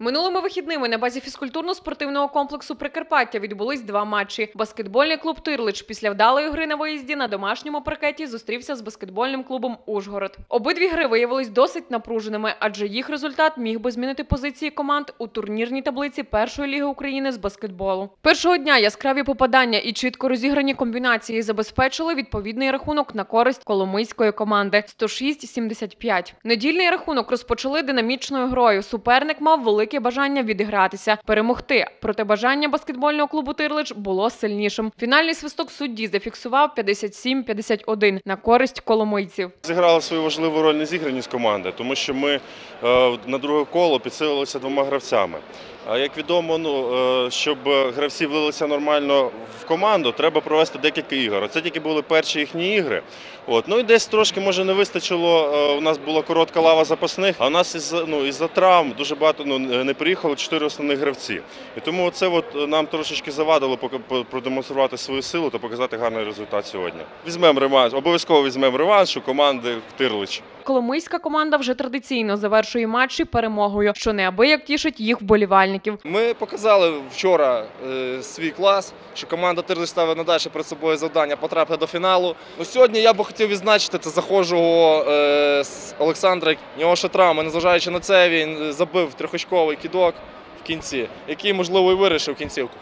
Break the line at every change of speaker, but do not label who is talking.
Минулими вихідними на базі фізкультурно-спортивного комплексу Прикарпаття відбулись два матчі. Баскетбольний клуб Тирлич після вдалої гри на виїзді на домашньому паркеті зустрівся з баскетбольним клубом Ужгород. Обидві гри виявились досить напруженими, адже їх результат міг би змінити позиції команд у турнірній таблиці першої ліги України з баскетболу. Першого дня яскраві попадання і чітко розіграні комбінації забезпечили відповідний рахунок на користь коломийської команди 106-75. Недільний рахунок розпочали динамічною грою. Суперник мав велике бажання відігратися, перемогти. Проте бажання баскетбольного клубу Тирлич було сильнішим. Фінальний свисток судді зафіксував 57-51 на користь коломийців.
Зіграла свою важливу роль незіграність команди, тому що ми е, на друге коло підсилилися двома гравцями. Як відомо, ну, е, щоб гравці влилися нормально в команду, треба провести декілька ігор. Це тільки були перші їхні ігри. От. Ну і десь трошки може не вистачило. е, У нас була коротка лава запасних, а у нас із ну, із-за травм дуже багато ну, не приїхало чотири основних гравці. І тому це от нам трошечки завадило продемонструвати свою силу та показати гарний результат сьогодні. Візьмемо реванш, обов'язково візьмемо реванш у команди Тирлич.
Коломийська команда вже традиційно завершує матчі перемогою, що неабияк тішить їх вболівальників.
Ми показали вчора е, свій клас, що команда Тирлич ставить надалі перед собою завдання потрапити до фіналу. Ну, сьогодні я би хотів відзначити це захожого е, Олександра. У нього ще травма, незважаючи на це, він забив трьохочковий кідок в кінці, який, можливо, і вирішив кінцівку.